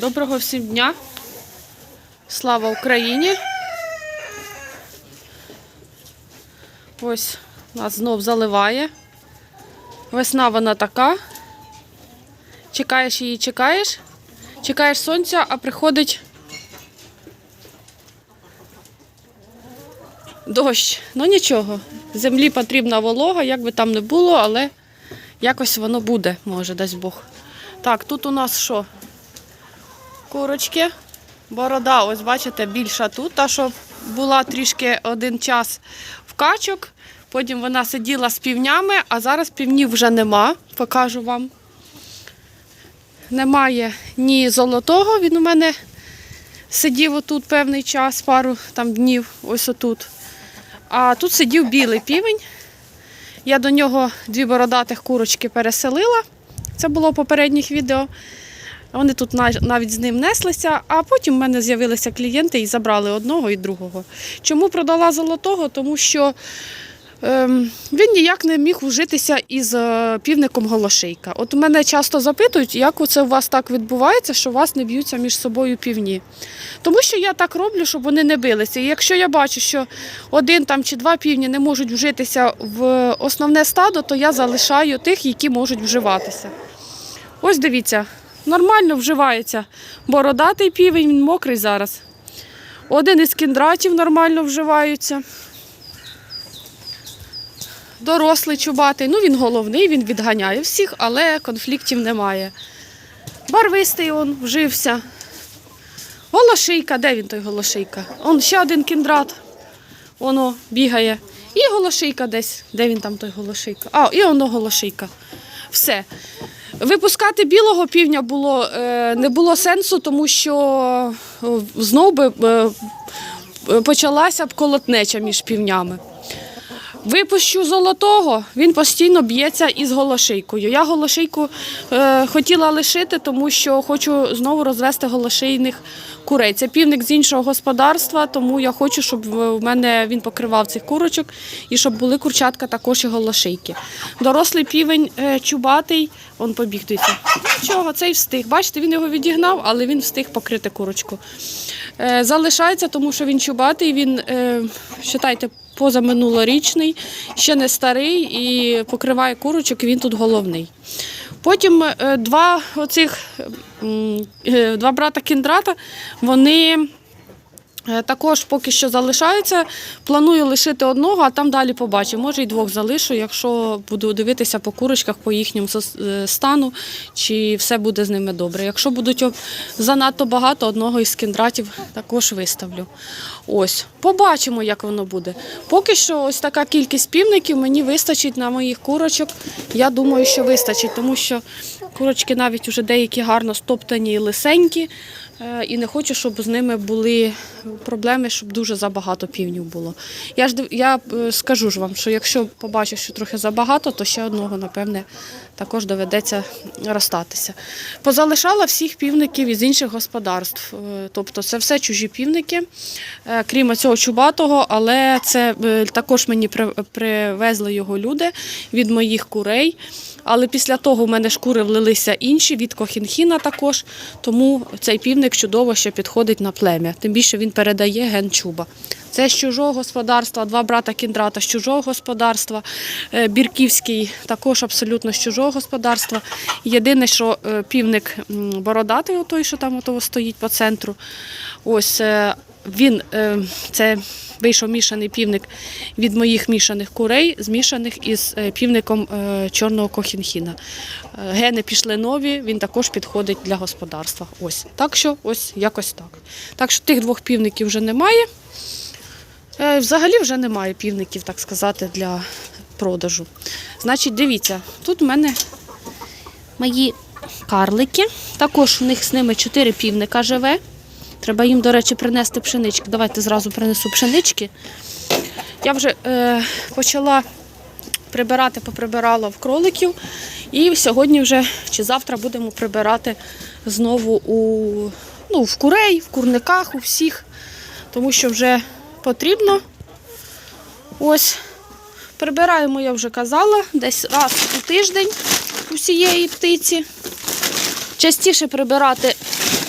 Доброго всім дня. Слава Україні. Ось нас знов заливає. Весна вона така. Чекаєш її, чекаєш. Чекаєш сонця, а приходить дощ. Ну нічого. Землі потрібна волога, як би там не було, але якось воно буде, може, дасть Бог. Так, тут у нас що? Курочки. Борода, ось бачите, більша тут. Та, що була трішки один час в качок. Потім вона сиділа з півнями, а зараз півнів вже нема. Покажу вам. Немає ні золотого. Він у мене сидів отут певний час, пару там днів, ось отут. А тут сидів білий півень. Я до нього дві бородатих курочки переселила. Це було в попередніх відео. Вони тут навіть з ним неслися, а потім в мене з'явилися клієнти і забрали одного і другого. Чому продала золотого? Тому що ем, він ніяк не міг ужитися із е, півником голошейка. От мене часто запитують, як це у вас так відбувається, що у вас не б'ються між собою півні. Тому що я так роблю, щоб вони не билися. І якщо я бачу, що один там чи два півні не можуть вжитися в основне стадо, то я залишаю тих, які можуть вживатися. Ось дивіться, нормально вживається. Бородатий півень, він мокрий зараз. Один із кіндратів нормально вживаються. Дорослий чубатий, ну він головний, він відганяє всіх, але конфліктів немає. Барвистий он вжився. Голошийка, де він той голошийка? Он ще один кіндрат. Воно бігає. І голошийка десь. Де він там той голошийка? А, і воно голошийка. Все. Випускати білого півня було, е, не було сенсу, тому що е, знов би е, почалася б колотнеча між півнями. Випущу золотого, він постійно б'ється із голошийкою. Я голошийку е, хотіла лишити, тому що хочу знову розвести голошийних курей. Це півник з іншого господарства, тому я хочу, щоб в мене він покривав цих курочок і щоб були курчатка також і голошийки. Дорослий півень е, чубатий, он побіг дивіться. Нічого, цей встиг. Бачите, він його відігнав, але він встиг покрити курочку. Е, залишається, тому що він чубатий, він, е, вважайте, позаминулорічний, ще не старий і покриває курочок, він тут головний. Потім е, два оцих е, два брата кіндрата, вони також поки що залишаються. Планую лишити одного, а там далі побачу. Може, і двох залишу, якщо буду дивитися по курочках, по їхньому е, стану, чи все буде з ними добре. Якщо будуть занадто багато, одного із кіндратів також виставлю. Ось, побачимо, як воно буде. Поки що, ось така кількість півників мені вистачить на моїх курочок. Я думаю, що вистачить, тому що курочки навіть вже деякі гарно стоптані і лисенькі. Е, І не хочу, щоб з ними були проблеми, щоб дуже забагато півнів було. Я ж я е, скажу ж вам, що якщо побачу, що трохи забагато, то ще одного, напевне, також доведеться розстатися. Позалишала всіх півників із інших господарств. Е, Тобто це все чужі півники, крім цього чубатого, але це також мені при- привезли його люди від моїх курей. Але після того в мене шкури влилися інші від кохінхіна також, тому цей півник чудово ще підходить на плем'я. Тим більше він передає ген чуба. Це з чужого господарства, два брата кіндрата з чужого господарства. Е, Бірківський також абсолютно з чужого господарства. Єдине, що е, півник бородатий, той, що там стоїть по центру. Ось е, він е, це вийшов мішаний півник від моїх мішаних курей, змішаних із е, півником е, чорного кохінхіна. Гени пішли нові, він також підходить для господарства. Ось так що ось якось так. Так що тих двох півників вже немає. Взагалі вже немає півників, так сказати, для продажу. Значить, дивіться, тут в мене мої карлики. Також у них з ними чотири півника живе. Треба їм, до речі, принести пшенички. Давайте зразу принесу пшенички. Я вже е, почала прибирати, поприбирала в кроликів. І сьогодні вже чи завтра будемо прибирати знову у, ну, в курей, в курниках, у всіх, тому що вже потрібно. Ось. Прибираємо, я вже казала, десь раз у тиждень усієї птиці. Частіше прибирати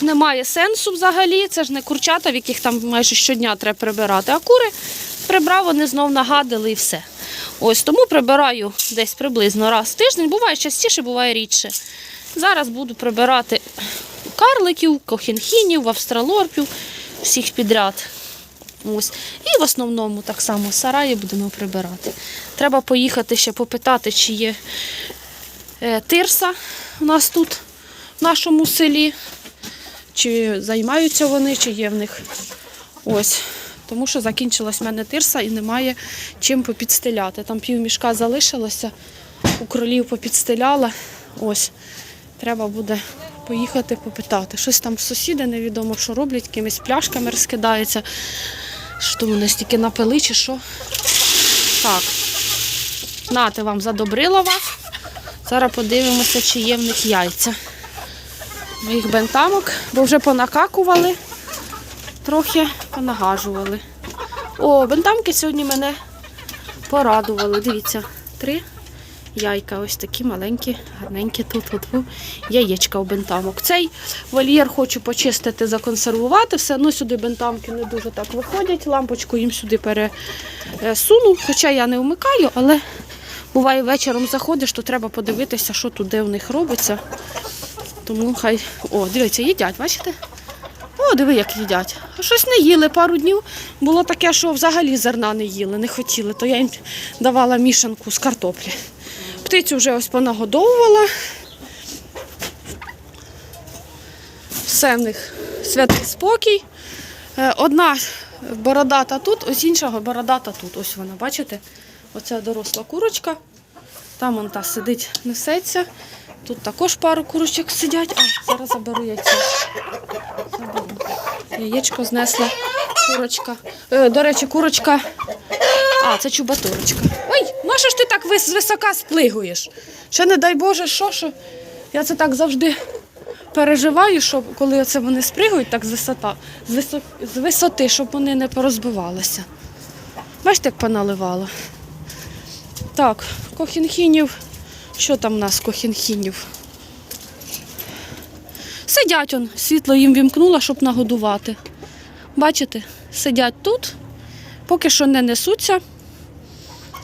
немає сенсу взагалі. Це ж не курчата, в яких там майже щодня треба прибирати. А кури прибрав, вони знов нагадили і все. Ось тому прибираю десь приблизно раз в тиждень. Буває частіше, буває рідше. Зараз буду прибирати карликів, кохінхінів, австралорпів, всіх підряд. Ось. І в основному так само сараї будемо прибирати. Треба поїхати ще попитати, чи є е, тирса у нас тут, в нашому селі. Чи займаються вони, чи є в них. Ось. Тому що закінчилась в мене тирса і немає чим попідстеляти. Там пів мішка залишилося, у кролів попідстеляла. Ось. Треба буде поїхати попитати. Щось там сусіди невідомо, що роблять, якимись пляшками розкидаються. Що вони стільки напили чи що. Так. Нати вам задобрила вас. Зараз подивимося, чи є в них яйця. Моїх бентамок, бо вже понакакували, трохи понагажували. О, бентамки сьогодні мене порадували. Дивіться, три яйка, ось такі маленькі, гарненькі тут от, от, яєчка у бентамок. Цей вольєр хочу почистити, законсервувати. Все одно сюди бентамки не дуже так виходять. Лампочку їм сюди пересуну, хоча я не вмикаю, але буває вечором заходиш, то треба подивитися, що тут де у них робиться. Тому хай. О, дивіться, їдять, бачите? О, диви, як їдять. А щось не їли пару днів. Було таке, що взагалі зерна не їли, не хотіли, то я їм давала мішанку з картоплі. Птицю вже ось понагодовувала. Все в них святий спокій. Е, Одна бородата тут, ось інша бородата тут. Ось вона, бачите? Оця доросла курочка. Там вон та сидить, несеться. Тут також пару курочок сидять. А, зараз заберу яйця. Заберу. Яєчко знесла курочка. Е, до речі, курочка. А, це чубатурочка. Ой, а що ж ти так вис- звисока сплигуєш? Ще не дай Боже, що, що. Я це так завжди переживаю, що коли оце вони спригують так з, висота, з, висо- з висоти, щоб вони не порозбивалися. Бачите, як поналивало. Так, кохінхінів. Що там у нас кохінхінів? Сидять он, світло їм вімкнула, щоб нагодувати. Бачите, сидять тут, поки що не несуться.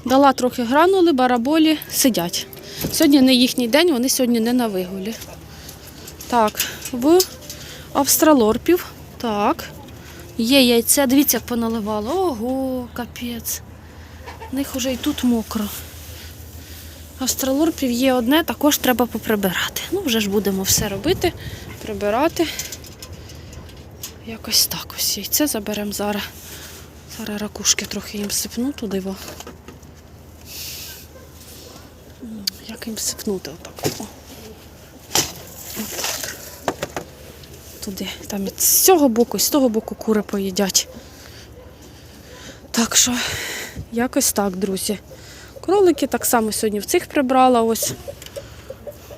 Дала трохи гранули, бараболі, сидять. Сьогодні не їхній день, вони сьогодні не на вигулі. Так, в австралорпів. Так. Є яйця, дивіться, як поналивало. Ого, капець. В них уже і тут мокро. Австралорпів є одне, також треба поприбирати. Ну, вже ж будемо все робити, прибирати. Якось так ось яйце заберемо зараз. Зараз ракушки трохи їм сипну туди. Во. Як їм сипнути отак? Отак. Туди. Там і з цього боку, і з того боку кури поїдять. Так що, якось так, друзі. Кролики так само сьогодні в цих прибрала ось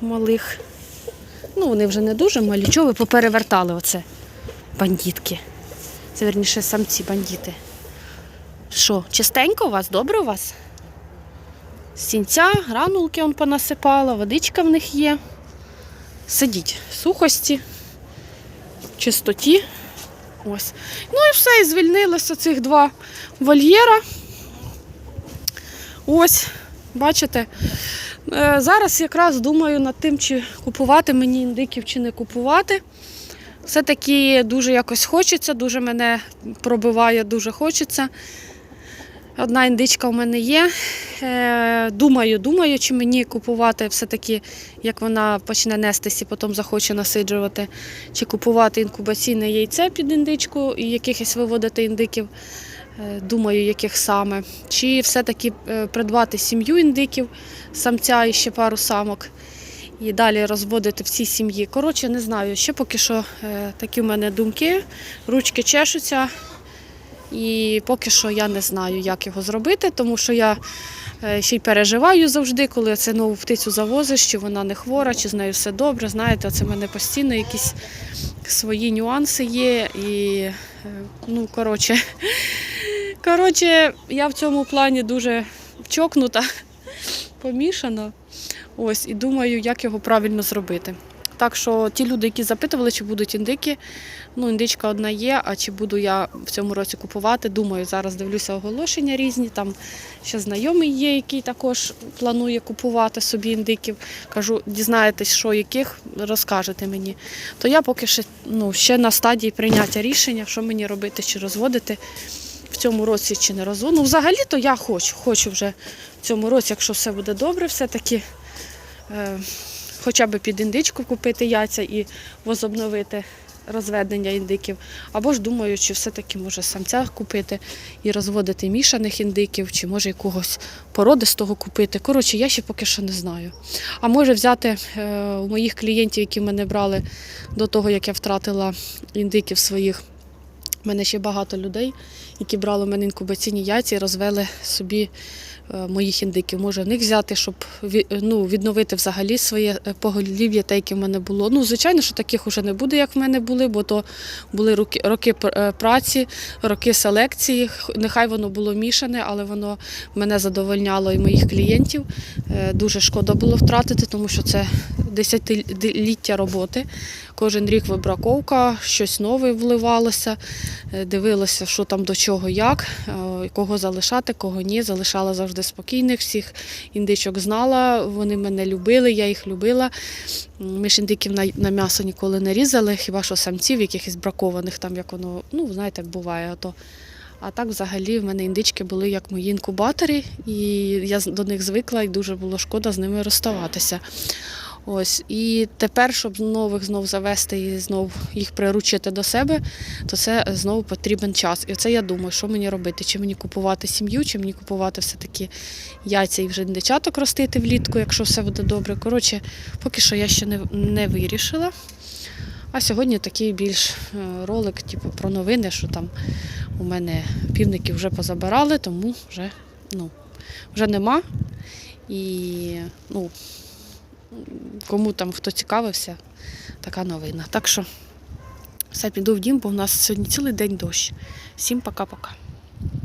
малих. Ну, вони вже не дуже малі. Чого ви поперевертали оце? Бандітки. Це верніше самці бандіти. Що, чистенько у вас? Добре у вас? Сінця, гранулки он понасипала, водичка в них є. Сидіть в сухості, чистоті. Ось. Ну і все, і звільнилося цих два вольєра. Ось, бачите. Е, Зараз якраз думаю над тим, чи купувати мені індиків, чи не купувати. Все-таки дуже якось хочеться, дуже мене пробиває, дуже хочеться. Одна індичка у мене є. Е, Думаю, думаю, чи мені купувати все-таки, як вона почне нестись і потім захоче насиджувати, чи купувати інкубаційне яйце під індичку і якихось виводити індиків. Е, Думаю, яких саме. Чи все-таки е, придбати сім'ю індиків, самця і ще пару самок, і далі розводити в цій сім'ї. Коротше, не знаю. Ще поки що е, такі в мене думки, ручки чешуться. І поки що я не знаю, як його зробити, тому що я ще й переживаю завжди, коли це нову птицю завозиш, чи вона не хвора, чи з нею все добре. Знаєте, це в мене постійно якісь свої нюанси є. І, ну, коротше, коротше, я в цьому плані дуже чокнута, помішана. Ось, і думаю, як його правильно зробити. Так що ті люди, які запитували, чи будуть індики, ну індичка одна є, а чи буду я в цьому році купувати, думаю, зараз дивлюся оголошення різні. Там ще знайомий є, який також планує купувати собі індиків. Кажу, дізнаєтесь, що яких, розкажете мені. То я поки ще, ну, ще на стадії прийняття рішення, що мені робити, чи розводити в цьому році, чи не розводу. Ну, взагалі-то я хочу, хочу вже в цьому році, якщо все буде добре, все-таки. Е, хоча б під індичку купити яйця і возобновити розведення індиків. Або ж думаю, чи все-таки може самця купити і розводити мішаних індиків, чи може якогось породистого купити. Коротше, я ще поки що не знаю. А може взяти е, у моїх клієнтів, які мене брали до того, як я втратила індиків своїх. Мене ще багато людей, які брали у мене інкубаційні яйця і розвели собі моїх індиків. Може них взяти, щоб ну, відновити взагалі своє е, поголів'я, те, яке в мене було. Ну, звичайно, що таких вже не буде, як в мене були, бо то були роки, роки е, праці, роки селекції. Нехай воно було мішане, але воно мене задовольняло і моїх клієнтів. Е, Дуже шкода було втратити, тому що це десятиліття роботи. Кожен рік вибраковка, щось нове вливалося, е, дивилася, що там до чого, як, кого залишати, кого ні. Залишала завжди спокійних, всіх індичок знала, вони мене любили, я їх любила. Ми ж індиків на, на м'ясо ніколи не різали, хіба що самців, якихось бракованих, там як воно, ну знаєте, як буває. А, то. а так взагалі в мене індички були як мої інкубатори, і я до них звикла, і дуже було шкода з ними розставатися. Ось і тепер, щоб нових знов завести і знов їх приручити до себе, то це знову потрібен час. І це я думаю, що мені робити? Чи мені купувати сім'ю, чи мені купувати все-таки яйця і вже дичаток ростити влітку, якщо все буде добре. Коротше, поки що я ще не, не вирішила. А сьогодні такий більш е, ролик, типу, про новини, що там у мене півників вже позабирали, тому вже, ну, вже нема. І ну, кому там хто цікавився, така новина. Так що все, піду в дім, бо в нас сьогодні цілий день дощ. Всім пока-пока.